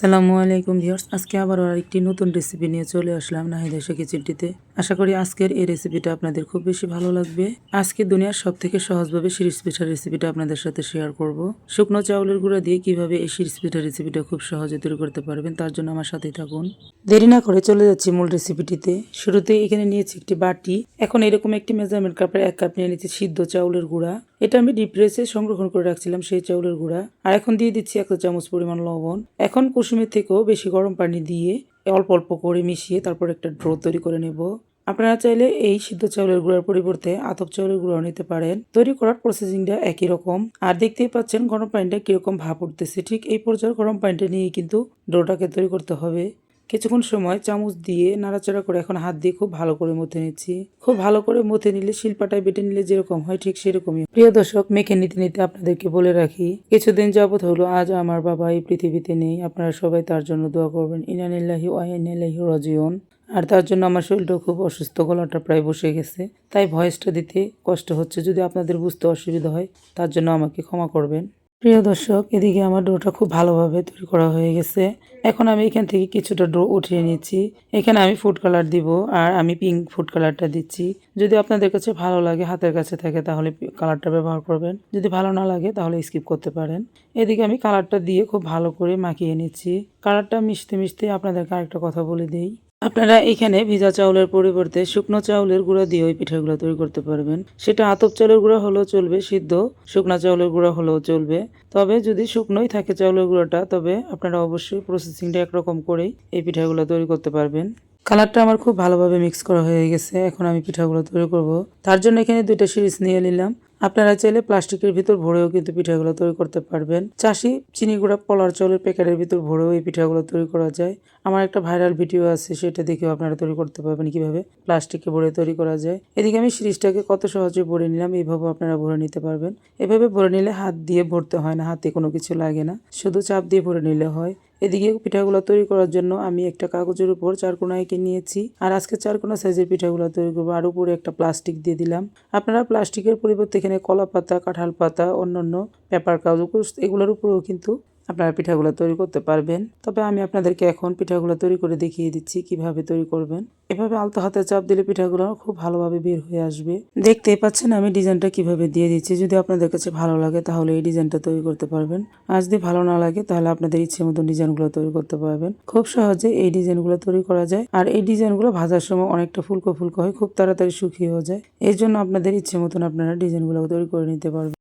আসসালামু আলাইকুম ভিউয়ার্স, আজকে আবার একটি নতুন রেসিপি নিয়ে চলে আসলাম নাহিদ এসে কিচেনটিতে। আশা করি আজকের এই রেসিপিটা আপনাদের খুব বেশি ভালো লাগবে। আজকে দুনিয়ার সব থেকে সহজভাবে শিরিষ পিঠার রেসিপিটা আপনাদের সাথে শেয়ার করব। শুকনো চাউলের গুঁড়া দিয়ে কীভাবে এই শিরিষ পিঠার রেসিপিটা খুব সহজে তৈরি করতে পারবেন তার জন্য আমার সাথেই থাকুন। দেরি না করে চলে যাচ্ছি মূল রেসিপিটিতে শুরুতে এখানে নিয়েছি একটি বাটি। এখন এরকম একটি মেজারমেন্ট কাপের এক কাপ নিয়ে নিচ্ছি সিদ্ধ চাউলের গুঁড়া। এটা আমি ডিপ ফ্রিজে সংরক্ষণ করে রাখছিলাম সেই চাউলের গুঁড়া। আর এখন দিয়ে দিচ্ছি এক চামচ পরিমাণ লবণ। এখন কুসুমের থেকেও বেশি গরম পানি দিয়ে অল্প অল্প করে মিশিয়ে তারপর একটা ড্রো তৈরি করে নেব। আপনারা চাইলে এই সিদ্ধ চাউলের গুঁড়ার পরিবর্তে আতপ চাউলের গুঁড়া নিতে পারেন। তৈরি করার প্রসেসিংটা একই রকম। আর দেখতেই পাচ্ছেন গরম পানিটা কীরকম ভাপ উঠতেছে। ঠিক এই পর্যায়ে গরম পানিটা নিয়ে কিন্তু ডোটাকে তৈরি করতে হবে। কিছুক্ষণ সময় চামচ দিয়ে নাড়াচাড়া করে এখন হাত দিয়ে খুব ভালো করে মথে নিচ্ছি। খুব ভালো করে মথে নিলে শিল্পাটায় বেটে নিলে যেরকম হয় ঠিক সেরকমই। প্রিয় দর্শক, মেখে নিতে নিতে আপনাদেরকে বলে রাখি, কিছুদিন যাবৎ হলো, আজ আমার বাবা এই পৃথিবীতে নেই। আপনারা সবাই তার জন্য দোয়া করবেন। ইনানিল্লাহি ওয়াইনাল্লাহি রাজিউন। আর তার জন্য আমার শরীরটা খুব অসুস্থ, গলাটা প্রায় বসে গেছে। তাই ভয়েসটা দিতে কষ্ট হচ্ছে। যদি আপনাদের বুঝতে অসুবিধা হয়, তার জন্য আমাকে ক্ষমা করবেন। প্রিয় দর্শক, এদিকে আমার ডোটা খুব ভালোভাবে তৈরি করা হয়ে গেছে। এখন আমি এখান থেকে কিছুটা ডো উঠিয়ে নিচ্ছি। এখানে আমি ফুড কালার দিব আর আমি পিঙ্ক ফুড কালারটা দিচ্ছি। যদি আপনাদের কাছে ভালো লাগে, হাতের কাছে থাকে, তাহলে কালারটা ব্যবহার করবেন। যদি ভালো না লাগে, তাহলে স্কিপ করতে পারেন। এদিকে আমি কালারটা দিয়ে খুব ভালো করে মাখিয়ে নিচ্ছি। কালারটা মিশতে মিশতে আপনাদেরকে আরেকটা কথা বলে দিই। আপনারা এখানে ভিজা চাউলের পরিবর্তে শুকনো চাউলের গুঁড়া দিয়ে ওই পিঠাগুলো তৈরি করতে পারবেন। সেটা আতপ চাউলের গুঁড়া হলেও চলবে, সিদ্ধ। শুকনো চাউলের গুঁড়া হলেও চলবে। তবে যদি শুকনোই থাকে চাউলের গুঁড়োটা, তবে আপনারা অবশ্যই প্রসেসিংটা একরকম করেই এই পিঠাগুলো তৈরি করতে পারবেন। কালারটা আমার খুব ভালোভাবে মিক্স করা হয়ে গেছে। এখন আমি পিঠাগুলো তৈরি করব। তার জন্য এখানে দুইটা সিরিজ নিয়ে নিলাম। আপনারা চাইলে প্লাস্টিকের ভিতর ভরেও কিন্তু পিঠাগুলো তৈরি করতে পারবেন। চাষি চিনি গুঁড়া পলার চাউলের প্যাকেটের ভিতর ভরেও এই পিঠাগুলো তৈরি করা যায়। আমার একটা ভাইরাল ভিডিও আছে, সেটা দেখেও আপনারা তৈরি করতে পারবেন কীভাবে প্লাস্টিকে ভরে তৈরি করা যায়। এদিকে আমি সিরিজটাকে কত সহজে ভরে নিলাম এইভাবে আপনারা ভরে নিতে পারবেন। এভাবে ভরে নিলে হাত দিয়ে ভরতে হয় না, হাতে কোনো কিছু লাগে না, শুধু চাপ দিয়ে ভরে নিলে হয়। এদিকে পিঠাগুলো তৈরি করার জন্য আমি একটা কাগজের উপর চারকোনা এঁকে নিয়েছি, আর আজকে চারকোনা সাইজের পিঠাগুলো তৈরি করব, আর উপরে একটা প্লাস্টিক দিয়ে দিলাম। আপনারা প্লাস্টিকের পরিবর্তে এখানে কলা পাতা কাঁঠাল পাতা, অন্যান্য পেপার কাগজ এগুলোর উপরেও কিন্তু আপনারা পিঠাগুলো তৈরি করতে পারবেন। তবে আমি আপনাদেরকে এখন পিঠাগুলো তৈরি করে দেখিয়ে দিচ্ছি কীভাবে তৈরি করবেন। এভাবে আলতো হাতে চাপ দিলে পিঠাগুলো খুব ভালোভাবে বের হয়ে আসবে। দেখতেই পাচ্ছেন আমি ডিজাইনটা কীভাবে দিয়ে দিচ্ছি। যদি আপনাদের কাছে ভালো লাগে তাহলে এই ডিজাইনটা তৈরি করতে পারবেন। আর যদি ভালো না লাগে তাহলে আপনাদের ইচ্ছে মতো ডিজাইনগুলো তৈরি করতে পারবেন। খুব সহজে এই ডিজাইনগুলো তৈরি করা যায়। আর এই ডিজাইনগুলো ভাজার সময় অনেকটা ফুলকো ফুলকো হয়, খুব তাড়াতাড়ি শুকিয়েও যায়। এই জন্য আপনাদের ইচ্ছে মতন আপনারা ডিজাইনগুলো তৈরি করে নিতে পারবেন।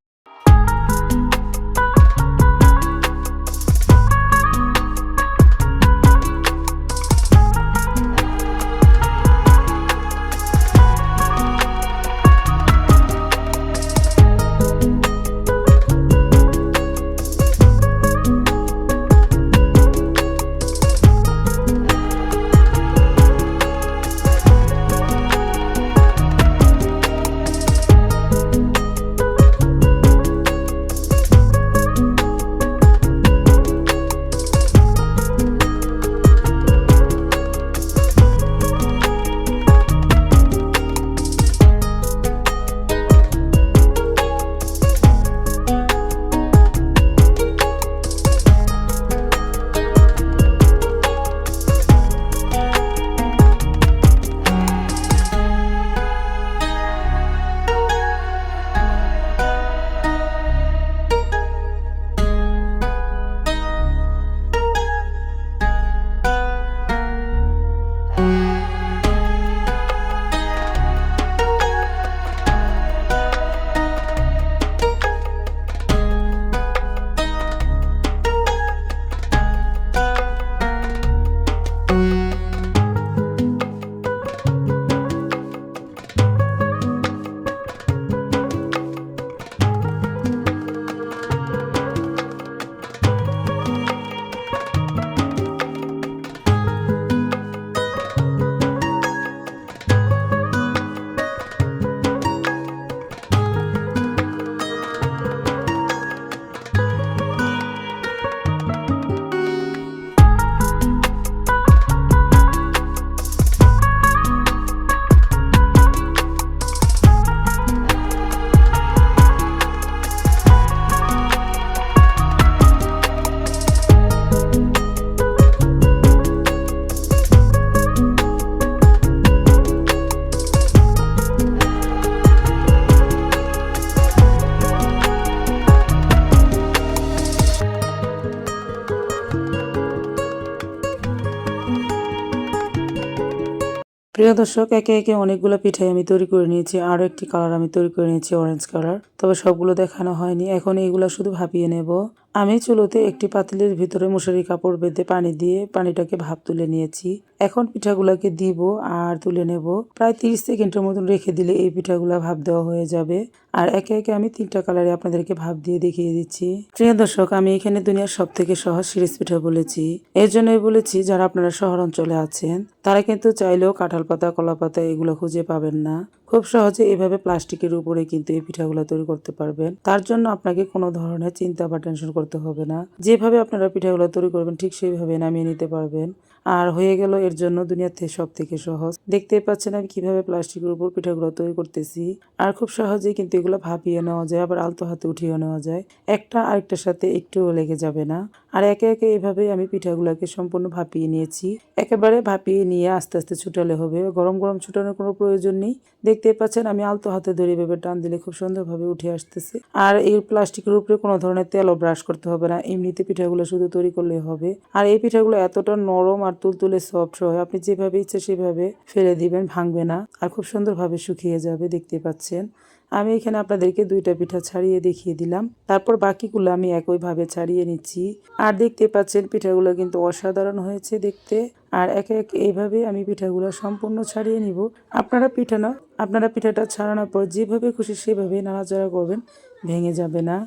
প্রিয় দর্শক, একে একে অনেকগুলো পিঠাই আমি তৈরি করে নিয়েছি। আরও একটি কালার আমি তৈরি করে নিয়েছি অরেঞ্জ কালার তবে সবগুলো দেখানো হয়নি। এখন এইগুলো শুধু ভাপিয়ে নেব। আমি চুলোতে একটি পাতিলের ভিতরে মশারি কাপড় বেঁধে পানি দিয়ে পানিটাকে ভাপ তুলে নিয়েছি। এখন পিঠাগুলোকে দিব আর তুলে নেব। প্রায় তিরিশ সেকেন্ডের মতন রেখে দিলে এই পিঠাগুলো ভাপ দেওয়া হয়ে যাবে। আর একে একে আমি তিনটা কালারে আপনাদেরকে ভাপ দিয়ে দেখিয়ে দিচ্ছি। প্রিয় দর্শক, আমি এখানে দুনিয়ার সব থেকে সহজ সিরিজ পিঠা বলেছি। এর জন্যই বলেছি, যারা আপনারা শহর অঞ্চলে আছেন, তারা কিন্তু চাইলেও কাঁঠাল পাতা, কলা পাতা এগুলো খুঁজে পাবেন না। খুব সহজে এভাবে প্লাস্টিকের উপরে কিন্তু এই পিঠাগুলো তৈরি করতে পারবেন। তার জন্য আপনাকে কোনো ধরনের চিন্তা বা টেনশন করতে হবে না। যেভাবে আপনারা পিঠাগুলো তৈরি করবেন ঠিক সেইভাবে নামিয়ে নিতে পারবেন। আর হয়ে গেল এর জন্য দুনিয়াতে সব থেকে সহজ। দেখতে পাচ্ছেন আমি কীভাবে প্লাস্টিকের উপর পিঠাগুলো তৈরি করতেছি। আর খুব সহজেই কিন্তু এগুলো ভাপিয়ে নেওয়া যায়, আবার আলতো হাতে উঠিয়ে নেওয়া যায়। একটা আরেকটার সাথে একটুও লেগে যাবে না। আর একে একে এভাবে আমি পিঠাগুলোকে সম্পূর্ণ ভাপিয়ে নিয়েছি। একেবারে ভাপিয়ে নিয়ে আস্তে আস্তে ছুটালে হবে। গরম গরম ছুটানোর কোনো প্রয়োজন নেই। দেখতে পাচ্ছেন আমি আলতো হাতে ধরে এভাবে টান দিলে খুব সুন্দরভাবে উঠে আসতেছে। আর এই প্লাস্টিকের উপরে কোনো ধরনের তেলও ব্রাশ করতে হবে না। এমনিতে পিঠাগুলো শুধু তৈরি করলে হবে। আর এই পিঠাগুলো এতটা নরম আর তুলতুলে সফট হয় আপনি যেভাবে ইচ্ছে সেভাবে ফেলে দিবেন, ভাঙবে না। আর খুব সুন্দরভাবে শুকিয়ে যাবে, দেখতে পাচ্ছেন। আমি এখানে আপনাদেরকে দুইটা পিঠা ছাড়িয়ে দেখিয়ে দিলাম। তারপর বাকিগুলো আমি একইভাবে ছাড়িয়ে নিচ্ছি। আর দেখতে পাচ্ছেন, পিঠাগুলো কিন্তু অসাধারণ হয়েছে দেখতে। আর একে এক এইভাবে আমি পিঠাগুলো সম্পূর্ণ ছাড়িয়ে নিব। আপনারা পিঠা না আপনারা পিঠাটা ছাড়ানোর পর যেভাবে খুশি সেভাবে নাড়াচাড়া করবেন, ভেঙে যাবে না।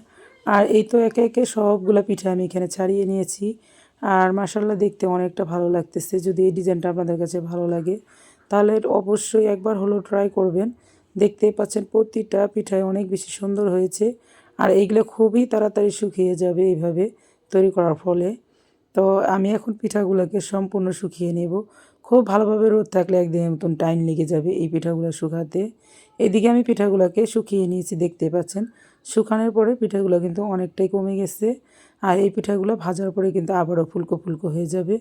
আর এই তো একে একে সবগুলো পিঠা আমি এখানে ছাড়িয়ে নিয়েছি। আর মাসাল্লাহ দেখতে অনেকটা ভালো লাগতেছে। যদি এই ডিজাইনটা আপনাদের কাছে ভালো লাগে, তাহলে অবশ্যই একবার হলো ট্রাই করবেন। দেখতেই পাচ্ছেন প্রতিটা পিঠায় অনেক বেশি সুন্দর হয়েছে আর এইগুলো খুবই তাড়াতাড়ি শুকিয়ে যাবে এইভাবে তৈরি করার ফলে। তো আমি এখন পিঠাগুলোকে সম্পূর্ণ শুকিয়ে নেব। খুব ভালোভাবে রোদ থাকলে একদিনের মতন টাইম লেগে যাবে এই পিঠাগুলো শুকাতে। এদিকে আমি পিঠাগুলোকে শুকিয়ে নিয়েছি দেখতে পাচ্ছেন। শুকানোর পরে পিঠাগুলো কিন্তু অনেকটাই কমে গেছে। আর এই পিঠাগুলো ভাজার পরে কিন্তু আবারও ফুলকো ফুলকো হয়ে যাবে।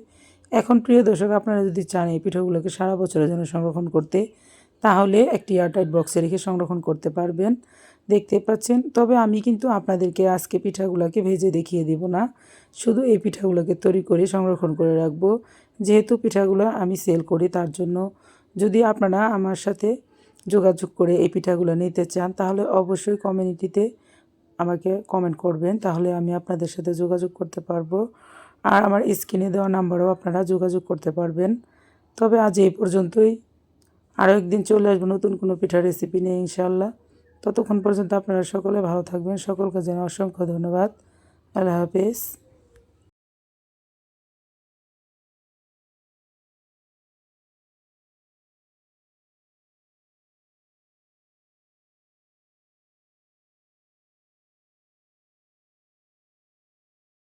এখন প্রিয় দর্শক, আপনারা যদি চান এই পিঠাগুলোকে সারা বছরের জন্য সংরক্ষণ করতে, তাহলে একটি এয়ারটাইট বক্সে রেখে সংরক্ষণ করতে পারবেন। দেখতে পাচ্ছেন? তবে আমি কিন্তু আপনাদেরকে আজকে পিঠাগুলোকে ভেজে দেখিয়ে দিব না। শুধু এই পিঠাগুলোকে তৈরি করে সংরক্ষণ করে রাখব। যেহেতু পিঠাগুলো আমি সেল করি তার জন্য। যদি আপনারা আমার সাথে যোগাযোগ করে এই পিঠাগুলো নিতে চান, তাহলে অবশ্যই কমিউনিটিতে আমাকে কমেন্ট করবেন, তাহলে আমি আপনাদের সাথে যোগাযোগ করতে পারব। আর আমার স্ক্রিনে দেওয়া নাম্বারও আপনারা যোগাযোগ করতে পারবেন। তবে আজ এই পর্যন্তই। আরও একদিন চলে আসব নতুন কোনো পিঠার রেসিপি নিয়ে ইনশাল্লাহ ততক্ষণ পর্যন্ত আপনারা সকলে ভালো থাকবেন। সকলকে জানাই অসংখ্য ধন্যবাদ। আল্লাহ হাফেজ।